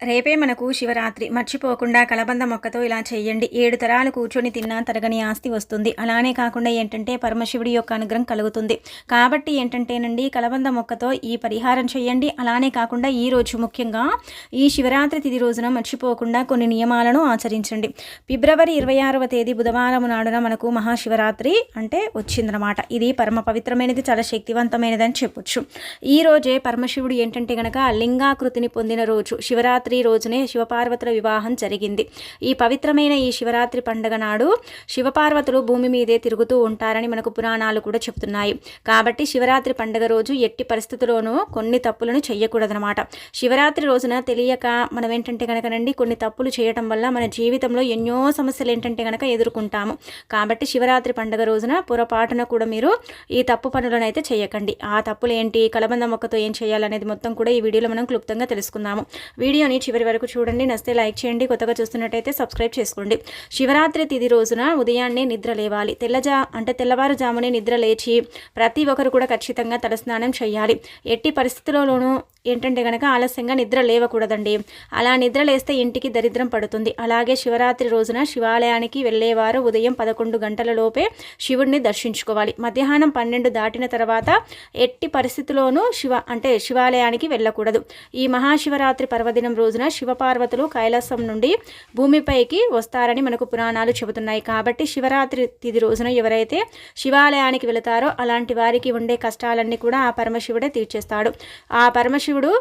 రేపే మనకు శివరాత్రి. మర్చిపోకుండా కలబంద మొక్కతో ఇలా చేయండి ఏడు తరాలు కూర్చొని తిన్నా తరగని ఆస్తి వస్తుంది. అలానే కాకుండా ఏంటంటే పరమశివుడి యొక్క అనుగ్రహం కలుగుతుంది. కాబట్టి ఏంటంటేనండి కలబంద మొక్కతో ఈ పరిహారం చేయండి అలానే కాకుండా ఈ రోజు ముఖ్యంగా ఈ శివరాత్రి తిది రోజున మర్చిపోకుండా కొన్ని నియమాలను ఆచరించండి. ఫిబ్రవరి ఇరవై ఆరవ తేదీ బుధవారం నాడున మనకు మహాశివరాత్రి అంటే వచ్చిందనమాట. ఇది పరమ పవిత్రమైనది చాలా శక్తివంతమైనదని చెప్పొచ్చు. ఈ రోజే పరమశివుడు ఏంటంటే గనక లింగాకృతిని పొందిన రోజు. శివరాత్రి శివరాత్రి రోజునే శివపార్వతుల వివాహం జరిగింది. ఈ పవిత్రమైన ఈ శివరాత్రి పండుగ నాడు శివపార్వతులు భూమి మీదే తిరుగుతూ ఉంటారని మనకు పురాణాలు కూడా చెబుతున్నాయి. కాబట్టి శివరాత్రి పండుగ రోజు ఎట్టి పరిస్థితుల్లోనూ కొన్ని తప్పులను చేయకూడదనమాట శివరాత్రి రోజున తెలియక మనం ఏంటంటే కనుకనండి కొన్ని తప్పులు చేయటం వల్ల మన జీవితంలో ఎన్నో సమస్యలు ఏంటంటే కనుక ఎదుర్కొంటాము. కాబట్టి శివరాత్రి పండుగ రోజున పొరపాటున కూడా మీరు ఈ తప్పు పనులను అయితే చేయకండి ఆ తప్పులు ఏంటి కలబంద మొక్కతో ఏం చేయాలనేది మొత్తం కూడా ఈ వీడియోలో మనం క్లుప్తంగా తెలుసుకుందాము. వీడియోని వీడియోని చివరి వరకు చూడండి. నస్తే లైక్ చేయండి. కొత్తగా చూస్తున్నట్టయితే సబ్స్క్రైబ్ చేసుకోండి. శివరాత్రి తిది రోజున ఉదయాన్నే నిద్ర లేవాలి. తెల్లజా అంటే తెల్లవారుజామునే నిద్ర లేచి ప్రతి ఒక్కరు కూడా ఖచ్చితంగా తలస్నానం చేయాలి. ఎట్టి పరిస్థితుల్లోనూ ఏంటంటే కనుక ఆలస్యంగా నిద్ర లేవకూడదండి. అలా నిద్ర లేస్తే ఇంటికి దరిద్రం పడుతుంది. అలాగే శివరాత్రి రోజున శివాలయానికి వెళ్ళేవారు ఉదయం పదకొండు గంటల లోపే శివుడిని దర్శించుకోవాలి. మధ్యాహ్నం పన్నెండు దాటిన తర్వాత ఎట్టి పరిస్థితిలోనూ శివ అంటే శివాలయానికి వెళ్ళకూడదు. ఈ మహాశివరాత్రి పర్వదినం రోజున శివపార్వతులు కైలాసం నుండి భూమిపైకి వస్తారని మనకు పురాణాలు చెబుతున్నాయి. కాబట్టి శివరాత్రి తిది రోజున ఎవరైతే శివాలయానికి వెళతారో అలాంటి వారికి ఉండే కష్టాలన్నీ కూడా ఆ పరమశివుడే తీర్చేస్తాడు. ఆ పరమశివుడు శివుడు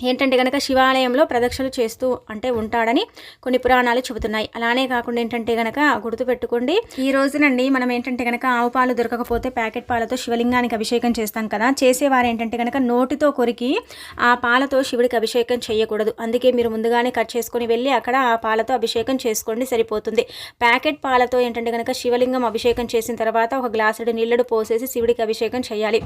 ఏంటంటే కనుక శివాలయంలో ప్రదక్షిణలు చేస్తూ అంటే ఉంటాడని కొన్ని పురాణాలు చెబుతున్నాయి. అలానే కాకుండా ఏంటంటే కనుక గుర్తుపెట్టుకోండి ఈ రోజునండి మనం ఏంటంటే కనుక ఆవు పాలు దొరకకపోతే ప్యాకెట్ పాలతో శివలింగానికి అభిషేకం చేస్తాం కదా. చేసేవారు ఏంటంటే కనుక నోటితో కొరికి ఆ పాలతో శివుడికి అభిషేకం చేయకూడదు. అందుకే మీరు ముందుగానే కట్ చేసుకొని వెళ్ళి అక్కడ ఆ పాలతో అభిషేకం చేసుకోండి సరిపోతుంది. ప్యాకెట్ పాలతో ఏంటంటే కనుక శివలింగం అభిషేకం చేసిన తర్వాత ఒక గ్లాసుడు నీళ్ళడు పోసేసి శివుడికి అభిషేకం చేయాలి.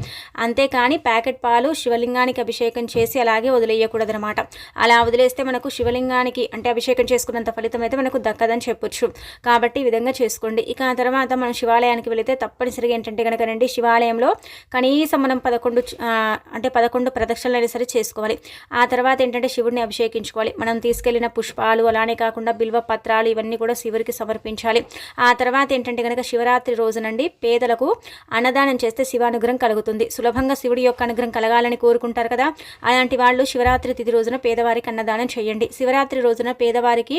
అంతేకాని ప్యాకెట్ పాలు శివలింగానికి అభిషేకం చేసి అలాగే వదిలేయాలి వేయకూడదనమాట అలా వదిలేస్తే మనకు శివలింగానికి అంటే అభిషేకం చేసుకున్నంత ఫలితం అయితే మనకు దక్కదని చెప్పొచ్చు. కాబట్టి ఈ విధంగా చేసుకోండి. ఇక ఆ తర్వాత మనం శివాలయానికి వెళితే తప్పనిసరిగా ఏంటంటే కనుక రండి శివాలయంలో కనీసం మనం పదకొండు అంటే పదకొండు ప్రదక్షిణలు అయినా సరే చేసుకోవాలి. ఆ తర్వాత ఏంటంటే శివుడిని అభిషేకించుకోవాలి. మనం తీసుకెళ్ళిన పుష్పాలు అలానే కాకుండా బిల్వ పత్రాలు ఇవన్నీ కూడా శివుడికి సమర్పించాలి. ఆ తర్వాత ఏంటంటే కనుక శివరాత్రి రోజునండి పేదలకు అన్నదానం చేస్తే శివానుగ్రహం కలుగుతుంది. సులభంగా శివుడి యొక్క అనుగ్రహం కలగాలని కోరుకుంటారు కదా. అలాంటి వాళ్ళు శివరాత్రి శివరాత్రి తిథి రోజున పేదవారికి అన్నదానం చేయండి. శివరాత్రి రోజున పేదవారికి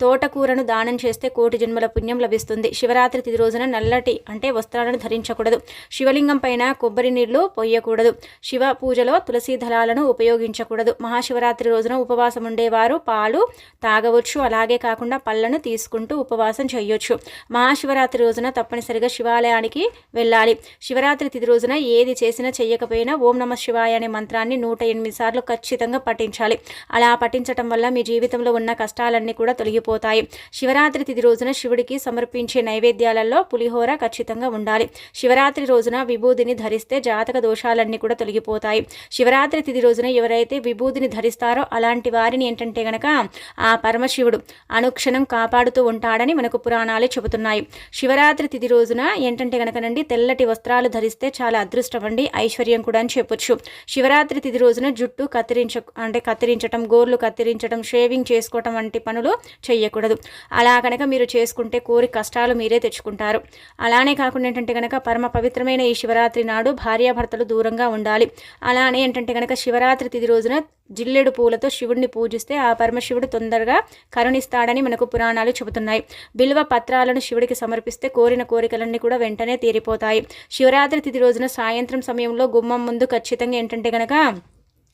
తోటకూరను దానం చేస్తే కోటి జన్మల పుణ్యం లభిస్తుంది. శివరాత్రి తిథి రోజున నల్లటి అంటే వస్త్రాలను ధరించకూడదు. శివలింగం పైన కొబ్బరి నీళ్ళు పొయ్యకూడదు. శివ పూజలో తులసి దళాలను ఉపయోగించకూడదు. మహాశివరాత్రి రోజున ఉపవాసం ఉండేవారు పాలు తాగవచ్చు. అలాగే కాకుండా పళ్ళను తీసుకుంటూ ఉపవాసం చేయొచ్చు. మహాశివరాత్రి రోజున తప్పనిసరిగా శివాలయానికి వెళ్ళాలి. శివరాత్రి తిథి రోజున ఏది చేసినా చేయకపోయినా ఓం నమ శివాయ అనే మంత్రాన్ని నూట ఎనిమిది సార్లు ఖచ్చితంగా ఖచ్చితంగా పఠించాలి. అలా పఠించటం వల్ల మీ జీవితంలో ఉన్న కష్టాలన్నీ కూడా తొలగిపోతాయి. శివరాత్రి తిథి రోజున శివుడికి సమర్పించే నైవేద్యాలలో పులిహోర ఖచ్చితంగా ఉండాలి. శివరాత్రి రోజున విభూదిని ధరిస్తే జాతక దోషాలన్నీ కూడా తొలగిపోతాయి. శివరాత్రి తిథి రోజున ఎవరైతే విభూదిని ధరిస్తారో అలాంటి వారిని ఏంటంటే గనక ఆ పరమశివుడు అనుక్షణం కాపాడుతూ ఉంటాడని మనకు పురాణాలు చెబుతున్నాయి. శివరాత్రి తిథి రోజున ఏంటంటే గనకనండి తెల్లటి వస్త్రాలు ధరిస్తే చాలా అదృష్టం అండి ఐశ్వర్యం కూడా అని చెప్పొచ్చు. శివరాత్రి తిథి రోజున జుట్టు కత్తిరించ అంటే కత్తిరించటం గోర్లు కత్తిరించటం షేవింగ్ చేసుకోవటం వంటి పనులు చేయకూడదు అలా కనుక మీరు చేసుకుంటే కోరి కష్టాలు మీరే తెచ్చుకుంటారు. అలానే కాకుండా ఏంటంటే కనుక పరమ పవిత్రమైన ఈ శివరాత్రి నాడు భార్యాభర్తలు దూరంగా ఉండాలి. అలానే ఏంటంటే కనుక శివరాత్రి తిది రోజున జిల్లెడు పూలతో శివుడిని పూజిస్తే ఆ పరమశివుడు తొందరగా కరుణిస్తాడని మనకు పురాణాలు చెబుతున్నాయి. బిల్వ పత్రాలను శివుడికి సమర్పిస్తే కోరిన కోరికలన్నీ కూడా వెంటనే తీరిపోతాయి. శివరాత్రి తిది రోజున సాయంత్రం సమయంలో గుమ్మం ముందు ఖచ్చితంగా ఏంటంటే కనుక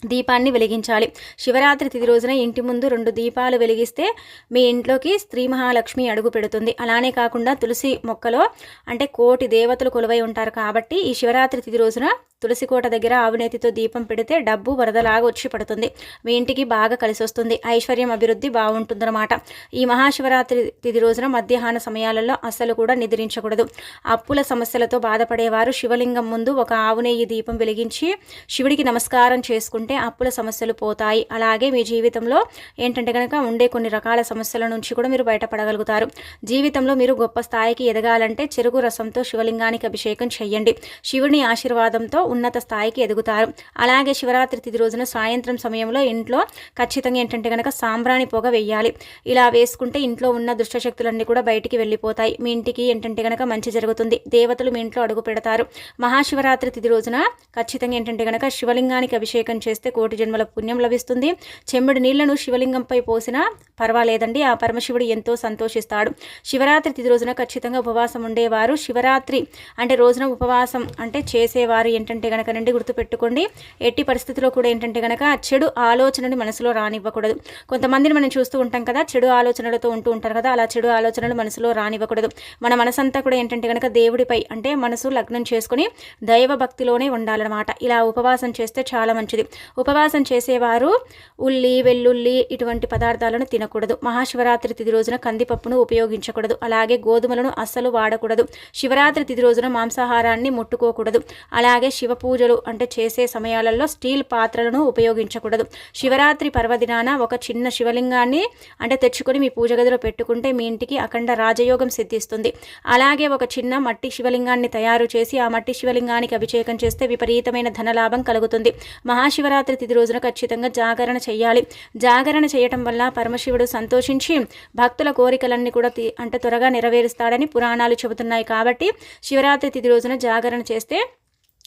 దీపాన్ని వెలిగించాలి. శివరాత్రి తిది రోజున ఇంటి ముందు రెండు దీపాలు వెలిగిస్తే మీ ఇంట్లోకి స్త్రీ మహాలక్ష్మి అడుగు పెడుతుంది. అలానే కాకుండా తులసి మొక్కలో అంటే కోటి దేవతలు కొలువై ఉంటారు కాబట్టి ఈ శివరాత్రి తిది రోజున తులసి కోట దగ్గర ఆవునేతితో దీపం పెడితే డబ్బు వరదలాగా వచ్చి పడుతుంది. మీ ఇంటికి బాగా కలిసి వస్తుంది. ఐశ్వర్యం అభివృద్ధి బాగుంటుందన్నమాట. ఈ మహాశివరాత్రి తిది రోజున మధ్యాహ్న సమయాలలో అస్సలు కూడా నిద్రించకూడదు. అప్పుల సమస్యలతో బాధపడేవారు శివలింగం ముందు ఒక ఆవునేయి దీపం వెలిగించి శివుడికి నమస్కారం చేసుకుంటూ ఏంటంటే అప్పుల సమస్యలు పోతాయి. అలాగే మీ జీవితంలో ఏంటంటే కనుక ఉండే కొన్ని రకాల సమస్యల నుంచి కూడా మీరు బయటపడగలుగుతారు. జీవితంలో మీరు గొప్ప స్థాయికి ఎదగాలంటే చెరుకు రసంతో శివలింగానికి అభిషేకం చేయండి శివుని ఆశీర్వాదంతో ఉన్నత స్థాయికి ఎదుగుతారు. అలాగే శివరాత్రి తిథి రోజున సాయంత్రం సమయంలో ఇంట్లో ఖచ్చితంగా ఏంటంటే కనుక సాంబ్రాణి పొగ వెయ్యాలి. ఇలా వేసుకుంటే ఇంట్లో ఉన్న దుష్టశక్తులన్నీ కూడా బయటికి వెళ్ళిపోతాయి. మీ ఇంటికి ఏంటంటే కనుక మంచి జరుగుతుంది. దేవతలు మీ ఇంట్లో అడుగు పెడతారు. మహాశివరాత్రి తిథి రోజున ఖచ్చితంగా ఏంటంటే కనుక శివలింగానికి అభిషేకం చేస్తే కోటి జన్మల పుణ్యం లభిస్తుంది. చెమ్మిడి నీళ్ళను శివలింగంపై పోసినా పర్వాలేదండి. ఆ పరమశివుడు ఎంతో సంతోషిస్తాడు. శివరాత్రి తిది రోజున ఖచ్చితంగా ఉపవాసం ఉండేవారు. శివరాత్రి అంటే రోజున ఉపవాసం అంటే చేసేవారు ఏంటంటే కనుక నుండి గుర్తుపెట్టుకోండి. ఎట్టి పరిస్థితిలో కూడా ఏంటంటే కనుక చెడు ఆలోచనని మనసులో రానివ్వకూడదు. కొంతమందిని మనం చూస్తూ ఉంటాం కదా చెడు ఆలోచనలతో ఉంటూ ఉంటారు కదా అలా చెడు ఆలోచనలు మనసులో రానివ్వకూడదు. మన మనసంతా కూడా ఏంటంటే కనుక దేవుడిపై అంటే మనసు లగ్నం చేసుకుని దైవ భక్తిలోనే ఉండాలన్నమాట. ఇలా ఉపవాసం చేస్తే చాలా మంచిది. ఉపవాసం చేసేవారు. ఉల్లి వెల్లుల్లి ఇటువంటి పదార్థాలను తినకూడదు. మహాశివరాత్రి తిది రోజున కందిపప్పును ఉపయోగించకూడదు. అలాగే గోధుమలను అస్సలు వాడకూడదు. శివరాత్రి తిది రోజున మాంసాహారాన్ని ముట్టుకోకూడదు. అలాగే శివ పూజలు అంటే చేసే సమయాలలో స్టీల్ పాత్రలను ఉపయోగించకూడదు. శివరాత్రి పర్వదినాన ఒక చిన్న శివలింగాన్ని అంటే తెచ్చుకొని మీ పూజ గదిలో పెట్టుకుంటే మీ ఇంటికి అఖండ రాజయోగం సిద్ధిస్తుంది. అలాగే ఒక చిన్న మట్టి శివలింగాన్ని తయారు చేసి ఆ మట్టి శివలింగానికి అభిషేకం చేస్తే విపరీతమైన ధనలాభం కలుగుతుంది. మహాశివరాత్రి తిథి రోజున ఖచ్చితంగా జాగరణ చేయాలి జాగరణ చేయటం వల్ల పరమశివుడు సంతోషించి భక్తుల కోరికలన్నీ కూడా అంటే త్వరగా నెరవేరుస్తాడని పురాణాలు చెబుతున్నాయి కాబట్టి శివరాత్రి తిథి రోజున జాగరణ చేస్తే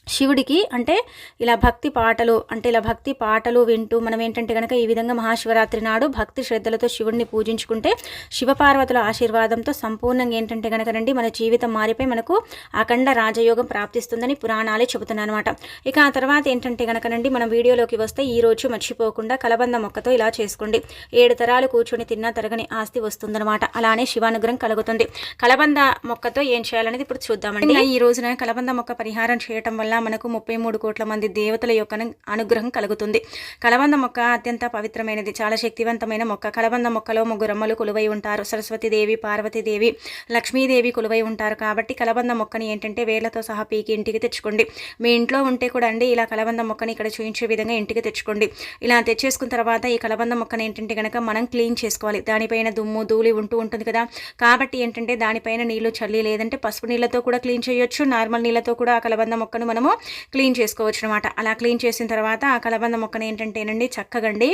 శివుడికి అంటే ఇలా భక్తి పాటలు అంటే ఇలా భక్తి పాటలు వింటూ మనం ఏంటంటే కనుక ఈ విధంగా మహాశివరాత్రి నాడు భక్తి శ్రద్ధలతో శివుడిని పూజించుకుంటే శివపార్వతుల ఆశీర్వాదంతో సంపూర్ణంగా ఏంటంటే కనుక రండి మన జీవితం మారిపోయి మనకు అఖండ రాజయోగం ప్రాప్తిస్తుందని పురాణాలే చెబుతున్నాను అనమాట ఇక ఆ తర్వాత ఏంటంటే కనుక రండి మనం వీడియోలోకి వస్తే ఈ రోజు మర్చిపోకుండా కలబంద మొక్కతో ఇలా చేసుకోండి. ఏడు తరాలు కూర్చొని తిన్నా తరగని ఆస్తి వస్తుందన్నమాట. అలానే శివానుగ్రహం కలుగుతుంది. కలబంద మొక్కతో ఏం చేయాలనేది ఇప్పుడు చూద్దామండి. ఈ రోజున కలబంద మొక్క పరిహారం చేయటం వల్ల మనకు ముప్పై మూడు కోట్ల మంది దేవతల యొక్క అనుగ్రహం కలుగుతుంది. కలబంద మొక్క అత్యంత పవిత్రమైనది. చాలా శక్తివంతమైన మొక్క. కలబంద మొక్కలో ముగ్గురమ్మలు కొలువై ఉంటారు. సరస్వతీదేవి పార్వతీదేవి లక్ష్మీదేవి కొలువై ఉంటారు. కాబట్టి కలబంద మొక్కని ఏంటంటే వేళ్ళతో సహా పీకి ఇంటికి తెచ్చుకోండి. మీ ఇంట్లో ఉంటే కూడా అండి ఇలా కలబంద మొక్కని ఇక్కడ చూపించే విధంగా ఇంటికి తెచ్చుకోండి. ఇలా తెచ్చేసుకున్న తర్వాత ఈ కలబంద మొక్కని ఏంటంటే కనుక మనం క్లీన్ చేసుకోవాలి. దానిపైన దుమ్ము ధూళి ఉంటూ ఉంటుంది కదా. కాబట్టి ఏంటంటే దానిపైన నీళ్ళు చల్లి లేదంటే పసుపు నీళ్ళతో కూడా క్లీన్ చేయొచ్చు. నార్మల్ నీళ్ళతో కూడా ఆ కలబంద మొక్కను మనము క్లీన్ చేసుకోవచ్చు అనమాట అలా క్లీన్ చేసిన తర్వాత ఆ కలబంద మొక్కను ఏంటంటేనండి చక్కగండి.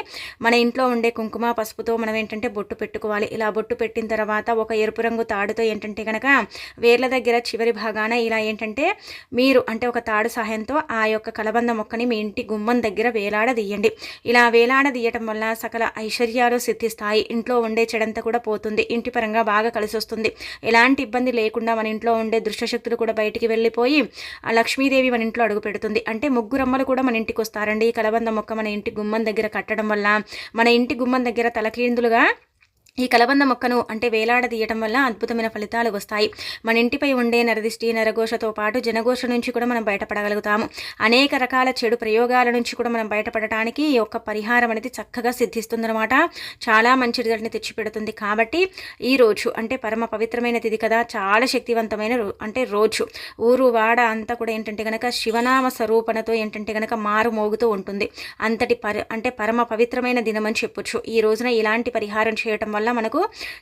మన ఇంట్లో ఉండే కుంకుమ పసుపుతో మనం ఏంటంటే బొట్టు పెట్టుకోవాలి. ఇలా బొట్టు పెట్టిన తర్వాత ఒక ఎరుపు రంగు తాడుతో ఏంటంటే కనుక వేర్ల దగ్గర చివరి భాగాన ఇలా ఏంటంటే మీరు అంటే ఒక తాడు సహాయంతో ఆ యొక్క కలబంద మొక్కని మీ ఇంటి గుమ్మం దగ్గర వేలాడదీయండి ఇలా వేలాడదీయటం వల్ల సకల ఐశ్వర్యాలు సిద్ధిస్తాయి. ఇంట్లో ఉండే చెడంతా కూడా పోతుంది. ఇంటి పరంగా బాగా కలిసి వస్తుంది ఎలాంటి ఇబ్బంది లేకుండా మన ఇంట్లో ఉండే దృష్టశక్తులు కూడా బయటికి వెళ్ళిపోయి ఆ లక్ష్మీదేవి మన ఇంట్లో అడుగు పెడుతుంది. అంటే ముగ్గురమ్మలు కూడా మన ఇంటికి వస్తారండి. ఈ కలబంద మొక్క మన ఇంటి గుమ్మం దగ్గర కట్టడం వల్ల మన ఇంటి గుమ్మం దగ్గర తలకేందులుగా ఈ కలబంద మొక్కను అంటే వేలాడదీయటం వల్ల అద్భుతమైన ఫలితాలు వస్తాయి. మన ఇంటిపై ఉండే నరదిష్టి నరఘోషతో పాటు జనఘోష నుంచి కూడా మనం బయటపడగలుగుతాము. అనేక రకాల చెడు ప్రయోగాల నుంచి కూడా మనం బయటపడటానికి ఈ యొక్క పరిహారం అనేది చక్కగా సిద్ధిస్తుందనమాట చాలా మంచి రిజల్ట్ని తెచ్చిపెడుతుంది. కాబట్టి ఈ రోజు అంటే పరమ పవిత్రమైన తిది కదా. చాలా శక్తివంతమైన అంటే రోజు. ఊరు వాడ అంతా కూడా ఏంటంటే కనుక శివనామ స్వరూపణతో ఏంటంటే కనుక మారు మోగుతూ ఉంటుంది. అంతటి పరి అంటే పరమ పవిత్రమైన దినమని చెప్పొచ్చు. ఈ రోజున ఇలాంటి పరిహారం చేయటం వల్ల వల్ల మనకు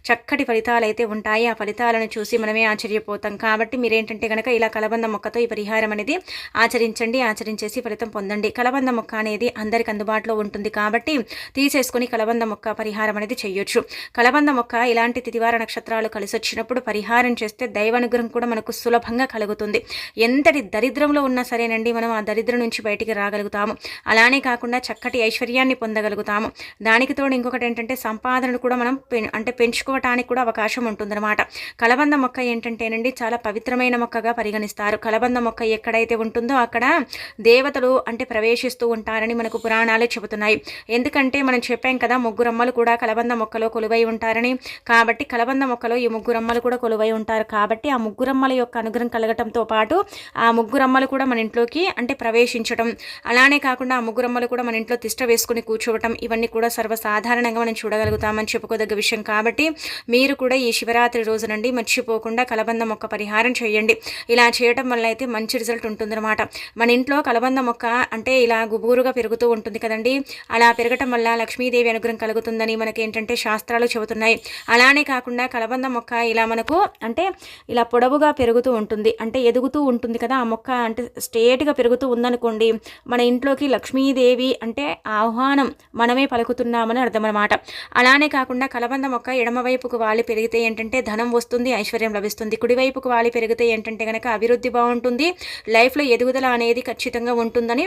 చక్కటి ఫలితాలు అయితే ఉంటాయి. ఆ ఫలితాలను చూసి మనమే ఆశ్చర్యపోతాం. కాబట్టి మీరేంటంటే కనుక ఇలా కలబంద మొక్కతో ఈ పరిహారం అనేది ఆచరించండి ఆచరించేసి ఫలితం పొందండి. కలబంద మొక్క అనేది అందరికి అందుబాటులో ఉంటుంది కాబట్టి తీసేసుకుని కలబంద మొక్క పరిహారం అనేది చేయొచ్చు. కలబంద మొక్క ఇలాంటి తిదివార నక్షత్రాలు కలిసి వచ్చినప్పుడు పరిహారం చేస్తే దైవానుగ్రహం కూడా మనకు సులభంగా కలుగుతుంది. ఎంతటి దరిద్రంలో ఉన్నా సరేనండి మనం ఆ దరిద్రం నుంచి బయటికి రాగలుగుతాము. అలానే కాకుండా చక్కటి ఐశ్వర్యాన్ని పొందగలుగుతాము. దానికి తోడు ఇంకొకటి ఏంటంటే సంపాదనను కూడా మనం అంటే పెంచుకోవటానికి కూడా అవకాశం ఉంటుందన్నమాట. కలబంద మొక్క ఏంటంటేనండి చాలా పవిత్రమైన మొక్కగా పరిగణిస్తారు. కలబంద మొక్క ఎక్కడైతే ఉంటుందో అక్కడ దేవతలు అంటే ప్రవేశిస్తూ ఉంటారని మనకు పురాణాలే చెబుతున్నాయి. ఎందుకంటే మనం చెప్పాం కదా ముగ్గురమ్మలు కూడా కలబంద మొక్కలో కొలువై ఉంటారని. కాబట్టి కలబంద మొక్కలో ఈ ముగ్గురమ్మలు కూడా కొలువై ఉంటారు. కాబట్టి ఆ ముగ్గురమ్మల యొక్క అనుగ్రహం కలగటంతో పాటు ఆ ముగ్గురమ్మలు కూడా మన ఇంట్లోకి అంటే ప్రవేశించడం అలానే కాకుండా ఆ ముగ్గురమ్మలు కూడా మన ఇంట్లో తిష్ట వేసుకుని కూర్చోవటం. ఇవన్నీ కూడా సర్వసాధారణంగా మనం చూడగలుగుతామని చెప్పుకోదగ్గ విషయం కాబట్టి మీరు కూడా ఈ శివరాత్రి రోజునండి మర్చిపోకుండా కలబంద మొక్క పరిహారం చేయండి. ఇలా చేయటం వల్ల అయితే మంచి రిజల్ట్ ఉంటుందన్నమాట. మన ఇంట్లో కలబంద మొక్క అంటే ఇలా గుబూరుగా పెరుగుతూ ఉంటుంది కదండి. అలా పెరగటం వల్ల లక్ష్మీదేవి అనుగ్రహం కలుగుతుందని మనకి ఏంటంటే శాస్త్రాలు చెబుతున్నాయి. అలానే కాకుండా కలబంద మొక్క ఇలా మనకు అంటే ఇలా పొడవుగా పెరుగుతూ ఉంటుంది. అంటే ఎదుగుతూ ఉంటుంది కదా ఆ మొక్క అంటే స్ట్రేట్గా పెరుగుతూ ఉందనుకోండి మన ఇంట్లోకి లక్ష్మీదేవి అంటే ఆహ్వానం మనమే పలుకుతున్నామని అర్థం అనమాట అలానే కాకుండా కలబంద మొక్క ఎడమవైపుకు వాలి పెరిగితే ఏంటంటే ధనం వస్తుంది ఐశ్వర్యం లభిస్తుంది. కుడివైపుకు వాలి పెరిగితే ఏంటంటే కనుక అభివృద్ధి బాగుంటుంది. లైఫ్లో ఎదుగుదల అనేది ఖచ్చితంగా ఉంటుందని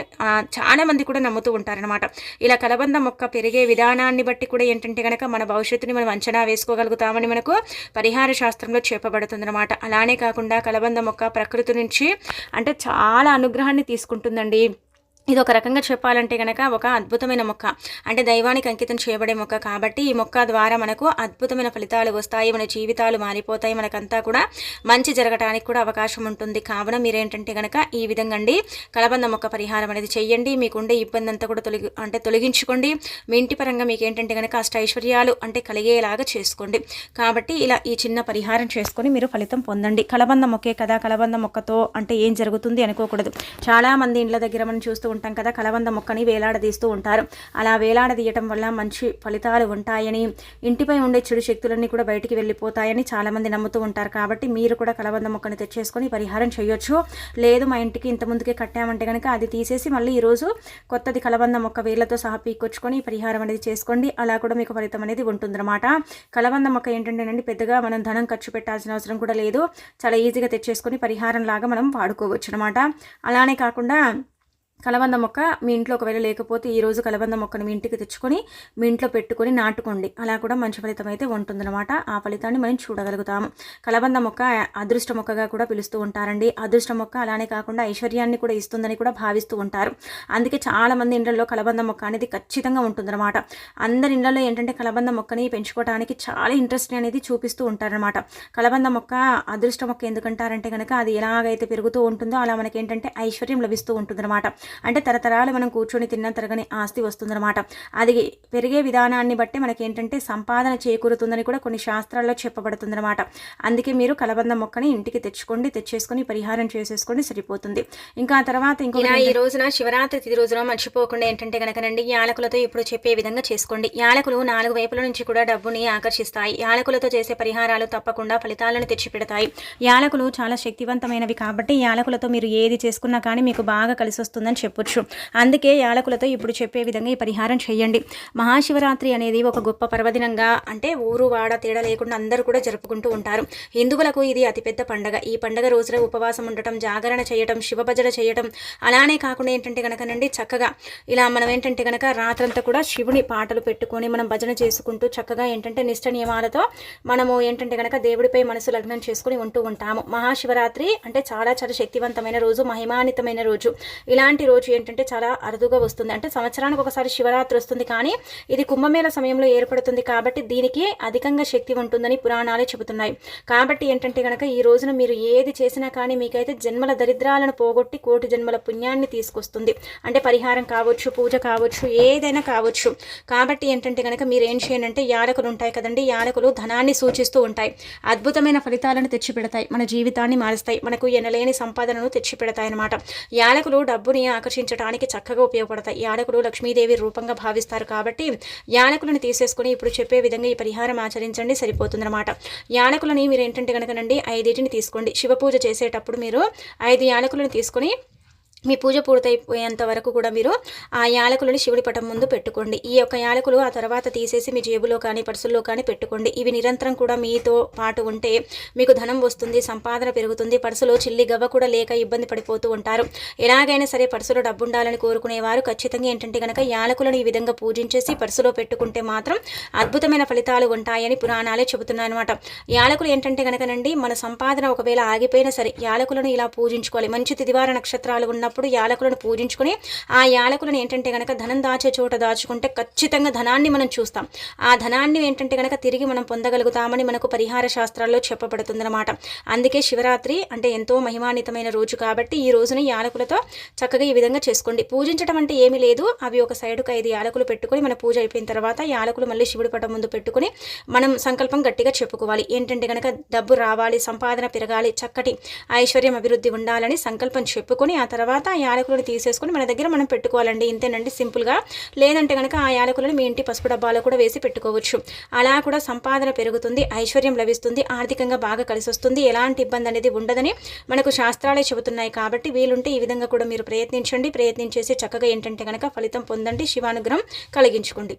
చాలా మంది కూడా నమ్ముతూ ఉంటారనమాట ఇలా కలబంద మొక్క పెరిగే విధానాన్ని బట్టి కూడా ఏంటంటే కనుక మన భవిష్యత్తుని మనం అంచనా వేసుకోగలుగుతామని మనకు పరిహార శాస్త్రంలో చెప్పబడుతుందనమాట అలానే కాకుండా కలబంద మొక్క ప్రకృతి నుంచి అంటే చాలా అనుగ్రహాన్ని తీసుకుంటుందండి. ఇది ఒక రకంగా చెప్పాలంటే కనుక ఒక అద్భుతమైన మొక్క. అంటే దైవానికి అంకితం చేయబడే మొక్క కాబట్టి ఈ మొక్క ద్వారా మనకు అద్భుతమైన ఫలితాలు వస్తాయి మన జీవితాలు మారిపోతాయి మనకంతా కూడా మంచి జరగడానికి కూడా అవకాశం ఉంటుంది. కావున మీరేంటంటే కనుక ఈ విధంగా అండి కలబంద మొక్క పరిహారం అనేది చెయ్యండి. మీకుండే ఇబ్బంది అంతా కూడా తొలగి అంటే తొలగించుకోండి. మీ ఇంటి పరంగా మీకు ఏంటంటే కనుక అష్ట ఐశ్వర్యాలు అంటే కలిగేలాగా చేసుకోండి. కాబట్టి ఇలా ఈ చిన్న పరిహారం చేసుకొని మీరు ఫలితం పొందండి. కలబంద మొక్కే కదా కలబంద మొక్కతో అంటే ఏం జరుగుతుంది అనుకోకూడదు. చాలామంది ఇండ్ల దగ్గర మనం చూస్తూ ఉంటాం కదా కలబంద మొక్కని వేలాడదీస్తూ ఉంటారు. అలా వేలాడదీయటం వల్ల మంచి ఫలితాలు ఉంటాయని ఇంటిపై ఉండే చెడు శక్తులన్నీ కూడా బయటికి వెళ్ళిపోతాయని చాలామంది నమ్ముతూ ఉంటారు. కాబట్టి మీరు కూడా కలబంద మొక్కని తెచ్చేసుకొని పరిహారం చేయొచ్చు. లేదు మా ఇంటికి ఇంత ముందుకే కట్టామంటే కనుక అది తీసేసి మళ్ళీ ఈరోజు కొత్తది కలబంద మొక్క వేర్లతో సహా పీకొచ్చుకొని పరిహారం అనేది చేసుకోండి. అలా కూడా మీకు ఫలితం అనేది ఉంటుందన్నమాట. కలబంద మొక్క ఏంటంటేనండి పెద్దగా మనం ధనం ఖర్చు పెట్టాల్సిన అవసరం కూడా లేదు. చాలా ఈజీగా తెచ్చేసుకొని పరిహారం లాగా మనం వాడుకోవచ్చు అనమాట అలానే కాకుండా కలబంద మొక్క మీ ఇంట్లో ఒకవేళ లేకపోతే ఈరోజు కలబంద మొక్కను మీ ఇంటికి తెచ్చుకొని మీ ఇంట్లో పెట్టుకొని నాటుకోండి. అలా కూడా మంచి ఫలితం అయితే ఉంటుందన్నమాట. ఆ ఫలితాన్ని మనం చూడగలుగుతాము కలబంద మొక్క అదృష్ట మొక్కగా కూడా పిలుస్తూ ఉంటారండి. అదృష్ట మొక్క అలానే కాకుండా ఐశ్వర్యాన్ని కూడా ఇస్తుందని కూడా భావిస్తూ ఉంటారు. అందుకే చాలామంది ఇండ్లలో కలబంద మొక్క అనేది ఖచ్చితంగా ఉంటుందన్నమాట. అందరి ఇండ్లలో ఏంటంటే కలబంద మొక్కని పెంచుకోవడానికి చాలా ఇంట్రెస్ట్ అనేది చూపిస్తూ ఉంటారనమాట కలబంద మొక్క అదృష్ట మొక్క ఎందుకంటారంటే కనుక అది ఎలాగైతే పెరుగుతూ ఉంటుందో అలా మనకి ఏంటంటే ఐశ్వర్యం లభిస్తూ ఉంటుందన్నమాట. అంటే తరతరాలు మనం కూర్చొని తిన్న తరగని ఆస్తి వస్తుందన్నమాట. అది పెరిగే విధానాన్ని బట్టి మనకి ఏంటంటే సంపాదన చేకూరుతుందని కూడా కొన్ని శాస్త్రాల్లో చెప్పబడుతుందన్నమాట. అందుకే మీరు కలబంద మొక్కని ఇంటికి తెచ్చుకోండి తెచ్చేసుకొని పరిహారం చేసేసుకోండి సరిపోతుంది. ఇంకా తర్వాత ఇంకో ఈ రోజున శివరాత్రి తిది రోజున మర్చిపోకుండా ఏంటంటే కనుకనండి యాలకులతో ఇప్పుడు చెప్పే విధంగా చేసుకోండి. యాలకులు నాలుగు వైపుల నుంచి కూడా డబ్బుని ఆకర్షిస్తాయి. యాలకులతో చేసే పరిహారాలు తప్పకుండా ఫలితాలను తెచ్చిపెడతాయి. యాలకులు చాలా శక్తివంతమైనవి కాబట్టి యాలకులతో మీరు ఏది చేసుకున్నా కానీ మీకు బాగా కలిసి వస్తుందని చెప్పొచ్చు. అందుకే యాలకులతో ఇప్పుడు చెప్పే విధంగా ఈ పరిహారం చేయండి. మహాశివరాత్రి అనేది ఒక గొప్ప పర్వదినంగా అంటే ఊరు వాడ తేడా లేకుండా అందరూ కూడా జరుపుకుంటూ ఉంటారు. హిందువులకు ఇది అతిపెద్ద పండగ. ఈ పండగ రోజున ఉపవాసం ఉండటం జాగరణ చేయటం శివభజన చేయటం అలానే కాకుండా ఏంటంటే కనుకనండి చక్కగా ఇలా మనం ఏంటంటే కనుక రాత్రంతా కూడా శివుని పాటలు పెట్టుకొని మనం భజన చేసుకుంటూ చక్కగా ఏంటంటే నిష్ట నియమాలతో మనము ఏంటంటే కనుక దేవుడిపై మనసు లగ్నం చేసుకుని ఉంటూ ఉంటాము. మహాశివరాత్రి అంటే చాలా చాలా శక్తివంతమైన రోజు మహిమాన్వితమైన రోజు. ఇలాంటి రోజు ఏంటంటే చాలా అరుదుగా వస్తుంది. అంటే సంవత్సరానికి ఒకసారి శివరాత్రి వస్తుంది కానీ ఇది కుంభమేళ సమయంలో ఏర్పడుతుంది కాబట్టి దీనికి అధికంగా శక్తి ఉంటుందని పురాణాలే చెబుతున్నాయి. కాబట్టి ఏంటంటే కనుక ఈ రోజున మీరు ఏది చేసినా కానీ మీకైతే జన్మల దరిద్రాలను పోగొట్టి కోటి జన్మల పుణ్యాన్ని తీసుకొస్తుంది. అంటే పరిహారం కావచ్చు పూజ కావచ్చు ఏదైనా కావచ్చు. కాబట్టి ఏంటంటే కనుక మీరు ఏం చేయండి అంటే యాలకులు ఉంటాయి కదండి యాలకులు ధనాన్ని సూచిస్తూ ఉంటాయి. అద్భుతమైన ఫలితాలను తెచ్చిపెడతాయి. మన జీవితాన్ని మారుస్తాయి. మనకు ఎనలేని సంపాదనను తెచ్చిపెడతాయి అనమాట యాలకులు డబ్బుని ఆకర్షించడానికి చక్కగా ఉపయోగపడతాయి. యానకుడు లక్ష్మీదేవి రూపంగా భావిస్తారు కాబట్టి యానకులను తీసేసుకుని ఇప్పుడు చెప్పే విధంగా ఈ పరిహారం ఆచరించండి సరిపోతుందన్నమాట. యానకులని మీరు ఏంటంటే కనుకనండి ఐదింటిని తీసుకోండి. శివ పూజ చేసేటప్పుడు మీరు ఐదు యానకులను తీసుకొని మీ పూజ పూర్తయిపోయేంత వరకు కూడా మీరు ఆ యాలకులను శివుడి పటం ముందు పెట్టుకోండి. ఈ యొక్క యాలకులు ఆ తర్వాత తీసేసి మీ జేబులో కానీ పర్సుల్లో కానీ పెట్టుకోండి. ఇవి నిరంతరం కూడా మీతో పాటు ఉంటే మీకు ధనం వస్తుంది సంపాదన పెరుగుతుంది పర్సులో చిల్లి గవ్వ కూడా లేక ఇబ్బంది పడిపోతూ ఉంటారు. ఎలాగైనా సరే పర్సులో డబ్బు ఉండాలని కోరుకునేవారు. ఖచ్చితంగా ఏంటంటే కనుక యాలకులను ఈ విధంగా పూజించేసి పర్సులో పెట్టుకుంటే మాత్రం అద్భుతమైన ఫలితాలు ఉంటాయని పురాణాలే చెబుతున్నాయి అనమాట యాలకులు ఏంటంటే కనుకనండి మన సంపాదన ఒకవేళ ఆగిపోయినా సరే యాలకులను ఇలా పూజించుకోవాలి. మంచి తిదివార నక్షత్రాలు ఉన్న ఉన్నప్పుడు యాలకులను పూజించుకొని ఆ యాలకులను ఏంటంటే కనుక ధనం దాచే చోట దాచుకుంటే ఖచ్చితంగా ధనాన్ని మనం చూస్తాం. ఆ ధనాన్ని ఏంటంటే కనుక తిరిగి మనం పొందగలుగుతామని మనకు పరిహార శాస్త్రాల్లో చెప్పబడుతుందన్నమాట. అందుకే శివరాత్రి అంటే ఎంతో మహిమాన్వితమైన రోజు కాబట్టి ఈ రోజున యాలకులతో చక్కగా ఈ విధంగా చేసుకోండి. పూజించడం అంటే ఏమీ లేదు. అవి ఒక సైడుకు ఐదు యాలకులు పెట్టుకొని మన పూజ అయిపోయిన తర్వాత యాలకులు మళ్ళీ శివుడి పటం ముందు పెట్టుకొని మనం సంకల్పం గట్టిగా చెప్పుకోవాలి. ఏంటంటే కనుక డబ్బు రావాలి సంపాదన పెరగాలి చక్కటి ఐశ్వర్యం అభివృద్ధి ఉండాలని సంకల్పం చెప్పుకొని ఆ తర్వాత తర్వాత ఆ యాలకులను తీసేసుకొని మన దగ్గర మనం పెట్టుకోవాలండి. ఇంతేనండి సింపుల్గా. లేదంటే కనుక ఆ యాలకులను మీ ఇంటి పసుపు డబ్బాలో కూడా వేసి పెట్టుకోవచ్చు. అలా కూడా సంపాదన పెరుగుతుంది ఐశ్వర్యం లభిస్తుంది ఆర్థికంగా బాగా కలిసి వస్తుంది ఎలాంటి ఇబ్బంది అనేది ఉండదని మనకు శాస్త్రాలే చెబుతున్నాయి కాబట్టి వీలుంటే ఈ విధంగా కూడా మీరు ప్రయత్నించండి. ప్రయత్నించేసి చక్కగా ఏంటంటే కనుక ఫలితం పొందండి. శివానుగ్రహం కలిగించుకోండి.